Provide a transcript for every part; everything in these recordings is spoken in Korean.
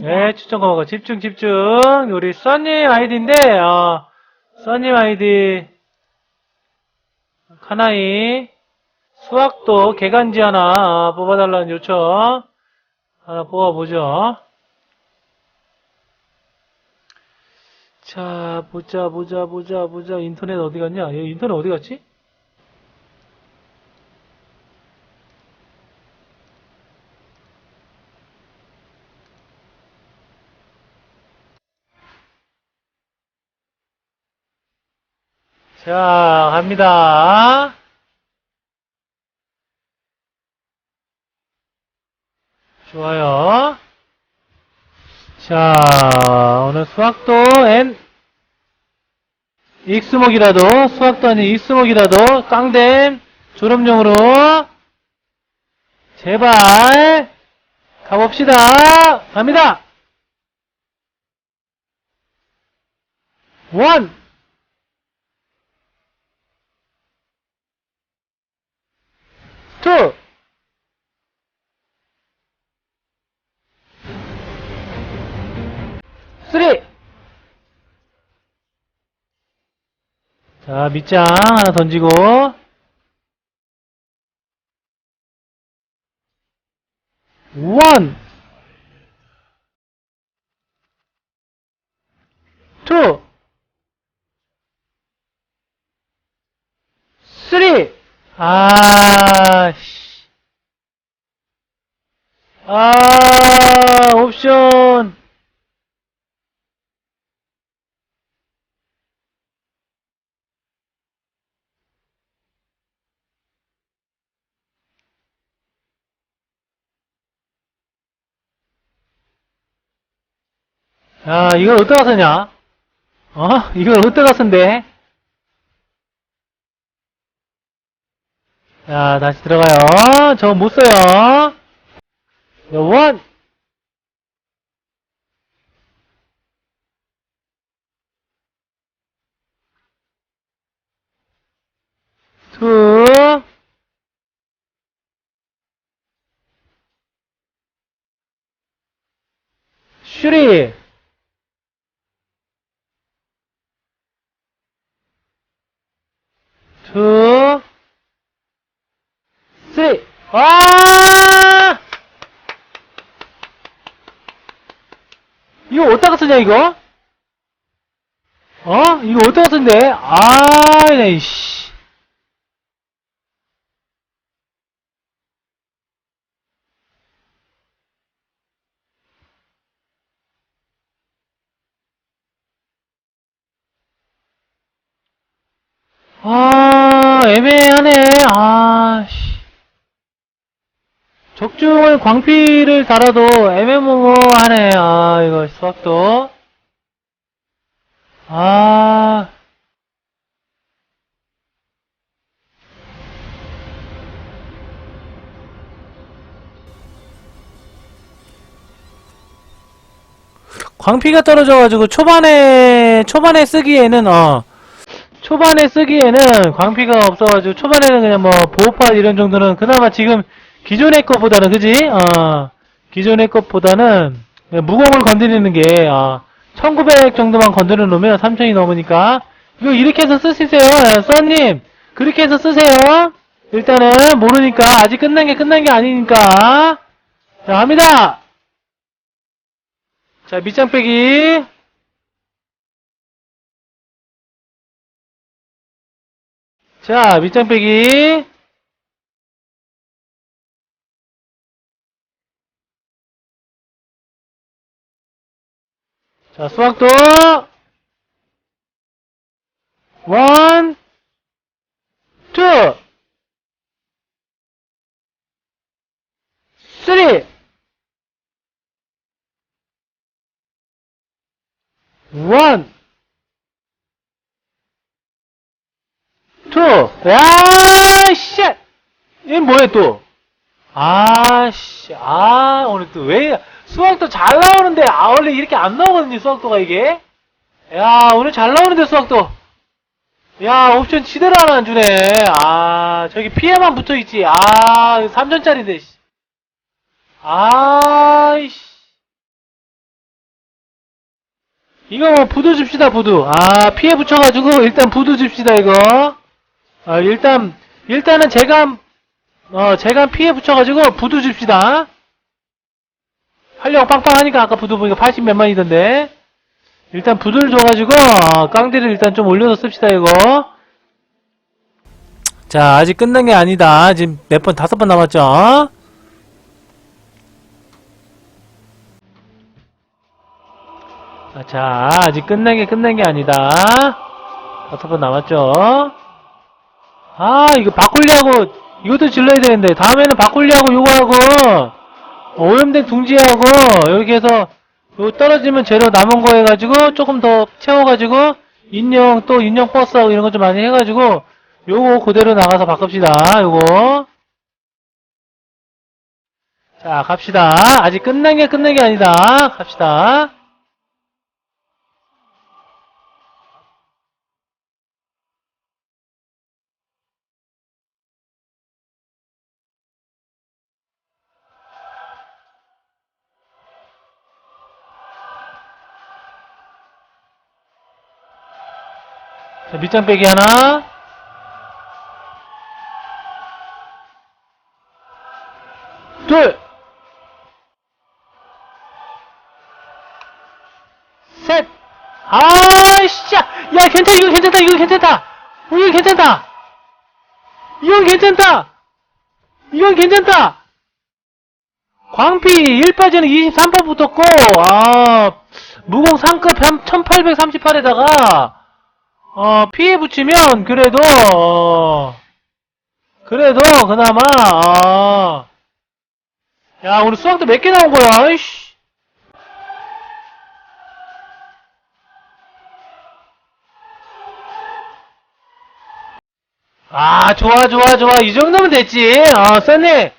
네, 추천 거고 집중 집중. 우리 써님 아이디인데 어, 써님 아이디 카나이 수학도 개간지 하나 어, 뽑아달라는 요청 하나 뽑아보죠. 자, 보자, 보자, 보자, 보자. 인터넷 어디 갔냐? 얘 인터넷 어디 갔지? 자, 갑니다. 좋아요. 자, 오늘 수학도 N 익수목이라도 수학도 아닌 익수목이라도 깡댐 졸업용으로 제발 가봅시다. 갑니다. 원 투 쓰리. 자 밑장 하나 던지고. 원. 투. 쓰리 아, 씨. 아, 옵션. 야, 이걸 어디다 쓰냐? 어? 이걸 어디다 쓴대? 자, 다시 들어가요. 저거 못 써요. 자, 원. 투. 쓰리. 투. 쓰리. 아! 이거 어디다가 쓰냐, 이거? 어? 이거 어디다가 쓴대? 아, 네, 씨. 아, 애매하네. 아, 씨. 적중을 광피를 달아도 애매모호하네. 아, 이거 수학도. 아. 광피가 떨어져가지고 초반에, 초반에 쓰기에는, 어, 초반에 쓰기에는 광피가 없어가지고 초반에는 그냥 뭐 보호파 이런 정도는 그나마 지금 기존의 것보다는 그지? 어 기존의 것보다는 무공을 건드리는 게 어, 1900 정도만 건드려 놓으면 3000이 넘으니까. 이거 이렇게 해서 쓰시세요 예, 써님. 그렇게 해서 쓰세요. 일단은 모르니까. 아직 끝난 게 끝난 게 아니니까. 자 갑니다. 자 밑장 빼기. 자, 밑장 빼기. 자, 수학도. 원, 투, 쓰리, 원, 투. 야, 씨. 얘 뭐야 또? 아, 씨. 아, 오늘 또 왜 수학도 잘 나오는데 아 원래 이렇게 안 나오거든요, 수학도가 이게. 야, 오늘 잘 나오는데 수학도. 야, 옵션 지대로 하나 안 주네. 아, 저기 피해만 붙어 있지. 아, 3전짜리인데. 씨. 아, 이씨. 이거 뭐 부두 줍시다 부두 아 피해 붙여가지고 일단 부두 줍시다 이거 아 일단 일단은 제가 어 제가 피해 붙여가지고 부두 줍시다 활력 빵빵하니까 아까 부두 보니까 80 몇만이던데. 일단 부두를 줘가지고 어, 깡디를 일단 좀 올려서 씁시다 이거. 자 아직 끝난 게 아니다. 지금 몇 번 다섯 번 남았죠? 아, 자, 아직 끝난 게 끝난 게 아니다. 다섯 번 남았죠? 아, 이거 바꿀려고, 이것도 질러야 되는데, 다음에는 바꿀려고 요거하고, 오염된 둥지하고, 이렇게 해서, 요 떨어지면 재료 남은 거 해가지고, 조금 더 채워가지고, 인형, 또 인형 버스하고 이런 거 좀 많이 해가지고, 요거 그대로 나가서 바꿉시다, 요거. 자, 갑시다. 아직 끝난 게 끝난 게 아니다. 갑시다. 자, 밑장 빼기 하나. 둘. 셋. 아이씨. 야, 괜찮아. 이거 괜찮다. 이거 괜찮다. 이거 괜찮다. 이건 괜찮다. 이건 괜찮다. 광피 1파전에 23파 붙었고, 아, 무공 상급 1838에다가, 어, 피해 붙이면, 그래도, 어, 그래도, 그나마, 어, 야, 오늘 수학도 몇 개 나온 거야, 이씨. 아, 좋아, 좋아, 좋아. 이 정도면 됐지. 어, 쌤님.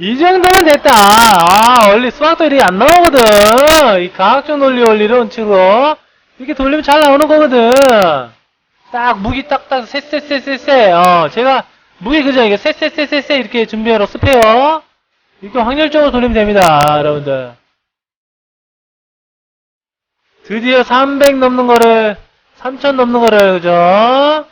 이 정도면 됐다. 아, 원래 수학도 이렇게 안 나오거든. 이 과학적 논리 원리론 치고. 이렇게 돌리면 잘 나오는 거거든. 딱, 무기 딱딱, 쎄쎄쎄쎄쎄. 어, 제가, 무기 그죠? 이게 쎄쎄쎄쎄쎄 이렇게 준비하러 습해요. 이렇게 확률적으로 돌리면 됩니다. 여러분들. 드디어 300 넘는 거를, 3000 넘는 거를, 그죠?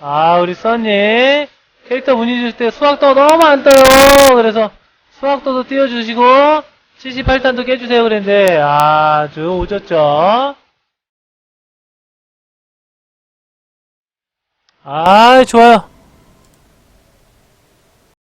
아, 우리 써니. 캐릭터 문의 주실 때 수학도 너무 안 떠요. 그래서 수학도도 띄워주시고, 78단도 깨주세요. 그랬는데, 아주 오졌죠. 아, 좋아요.